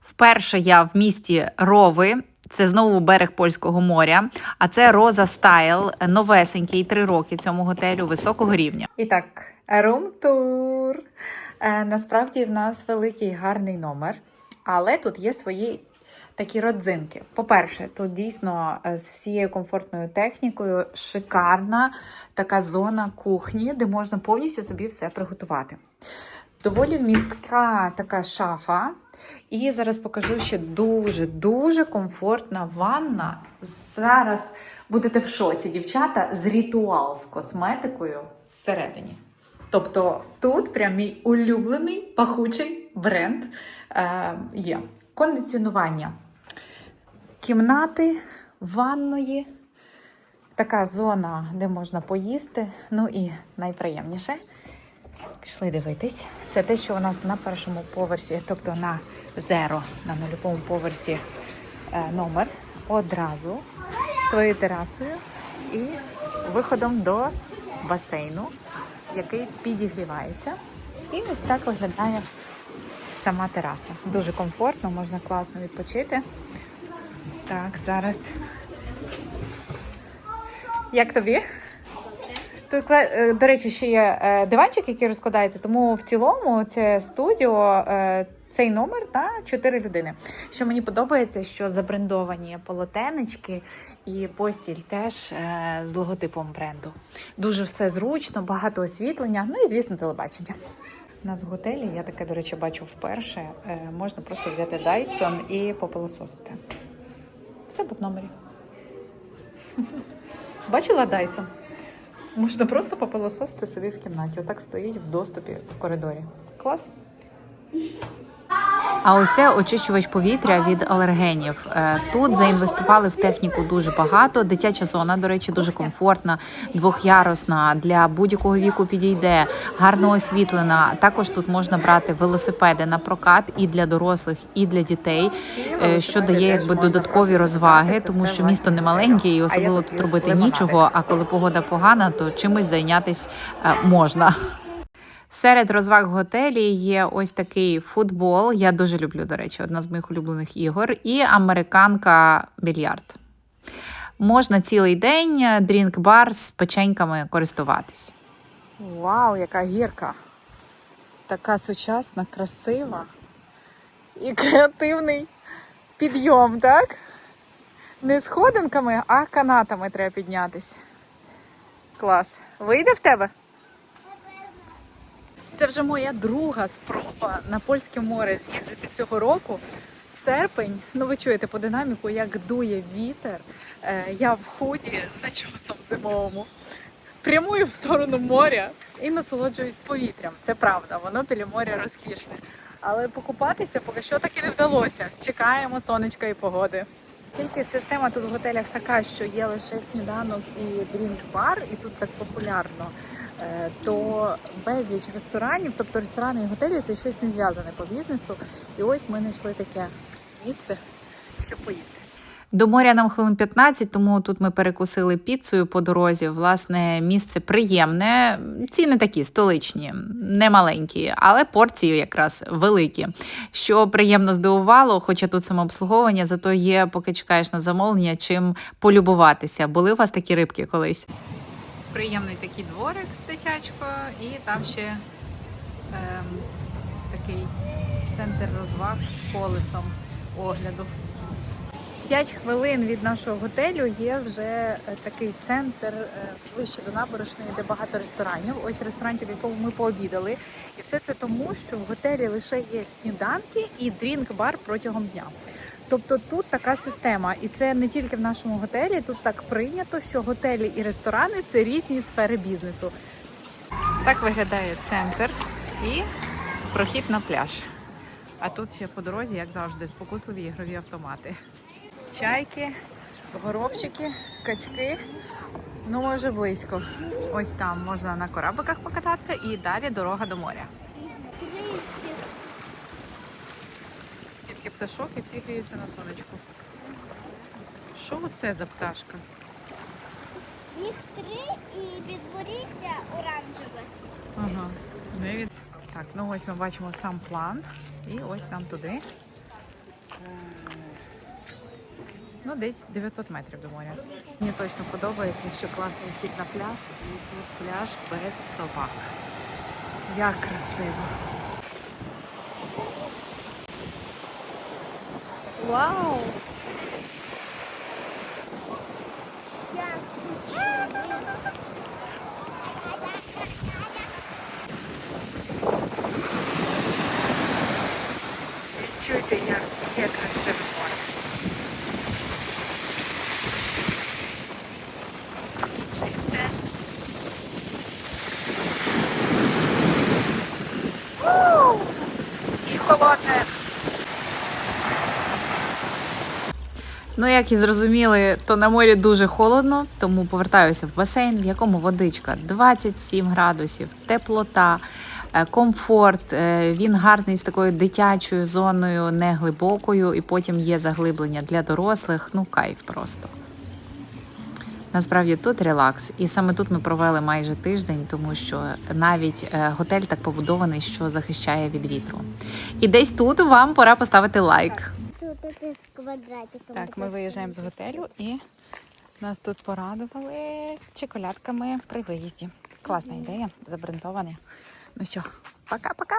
Вперше я в місті Рови. Це знову берег польського моря. А це Роза Стайл, новесенький, три роки цьому готелю високого рівня. І так, рум-тур. Е, насправді в нас великий гарний номер, але тут є свої такі родзинки. По-перше, тут дійсно е, з всією комфортною технікою шикарна така зона кухні, де можна повністю собі все приготувати. Доволі містка така шафа. І зараз покажу ще дуже-дуже комфортна ванна. Зараз будете в шоці, дівчата, з ритуал з косметикою всередині. Тобто тут прям мій улюблений пахучий бренд е, є. Кондиціонування кімнати, ванної, така зона, де можна поїсти. Ну і найприємніше. Пішли дивитись. Це те, що у нас на першому поверсі, тобто на зеро, на нульовому поверсі е, номер одразу своєю терасою і виходом до басейну, який підігрівається. І ось так виглядає сама тераса. Дуже комфортно, можна класно відпочити. Так, зараз. Як тобі? Е, до речі, ще є е, диванчик, який розкладається, тому в цілому це студіо, е, цей номер та чотири людини. Що мені подобається, що забрендовані полотенечки і постіль теж е, з логотипом бренду. Дуже все зручно, багато освітлення, ну і звісно, телебачення. У нас в готелі, я таке, до речі, бачу вперше. е, Можна просто взяти Dyson і попилососити. Все по номері. Бачила Dyson? Можна просто попилососити собі в кімнаті. Отак стоїть в доступі в коридорі. Клас. А ось це очищувач повітря від алергенів. Е, Тут заінвестували в техніку дуже багато. Дитяча зона, до речі, дуже комфортна, двохярусна для будь-якого віку підійде, гарно освітлена. Також тут можна брати велосипеди на прокат і для дорослих, і для дітей, е, що дає якби додаткові розваги, тому що місто не маленьке і особливо тут робити нічого. А коли погода погана, то чимось зайнятися е, можна. Серед розваг готелі є ось такий футбол. Я дуже люблю, до речі, одна з моїх улюблених ігор, і американка більярд. Можна цілий день дрінк-бар з печеньками користуватись. Вау, яка гірка! Така сучасна, красива і креативний підйом, так? Не сходинками, а канатами треба піднятись. Клас. Вийде в тебе? Це вже моя друга спроба на польське море з'їздити цього року. Серпень, ну ви чуєте по динаміку, як дує вітер. Е, я в худі з начосом зимовому. Прямую в сторону моря і насолоджуюсь повітрям. Це правда, воно біля моря розкішне. Але покупатися поки що так і не вдалося. Чекаємо сонечка і погоди. Тільки система тут в готелях така, що є лише сніданок і дрінк-бар, і тут так популярно. Е, То безліч ресторанів, тобто ресторани і готелі це щось не зв'язане по бізнесу. І ось ми знайшли таке місце, щоб поїсти. До моря нам хвилин 15, тому тут ми перекусили піцею по дорозі. Власне, місце приємне. Ціни такі столичні, не маленькі, але порції якраз великі. Що приємно здивувало, хоча тут самообслуговування, зато є, поки чекаєш на замовлення, чим полюбуватися. Були у вас такі рибки колись? Приємний такий дворик з дитячкою, і там ще ем, такий центр розваг з колесом огляду. П'ять хвилин від нашого готелю є вже е, такий центр е, ближче до набережної, де багато ресторанів. Ось ресторанчик, в якому ми пообідали. І все це тому, що в готелі лише є сніданки і дрінк-бар протягом дня. Тобто тут така система, і це не тільки в нашому готелі. Тут так прийнято, що готелі і ресторани це різні сфери бізнесу. Так виглядає центр і прохід на пляж. А тут ще по дорозі, як завжди, спокусливі ігрові автомати. Чайки, горобчики, качки. Ну, ми вже близько. Ось там можна на корабликах покататися і далі дорога до моря. Скільки пташок і всі гріються на сонечку. Що це за пташка? Їх три і підборіддя оранжеве. Ага. Ну, і від... Так, ну ось ми бачимо сам план. І ось нам туди. Ну, десь 900 метрів до моря. Мені точно подобається, що класний вхід на пляж, і тут пляж без собак. Як красиво. Вау! Як тут Відчуйте, яке красиве море. Чисте. Вау! І холодне. Ну, як і зрозуміли, то на морі дуже холодно, тому повертаюся в басейн, в якому водичка 27 градусів, теплота, е, комфорт. е, Він гарний з такою дитячою зоною, не глибокою, і потім є заглиблення для дорослих. Ну, кайф просто. Насправді тут релакс, і саме тут ми провели майже тиждень, тому що навіть е, готель так побудований, що захищає від вітру. І десь тут вам пора поставити лайк. З квадратиком. Так, ми виїжджаємо з готелю і нас тут порадували чоколядками при виїзді. Класна ідея, забрендована. Ну що, пока-пока!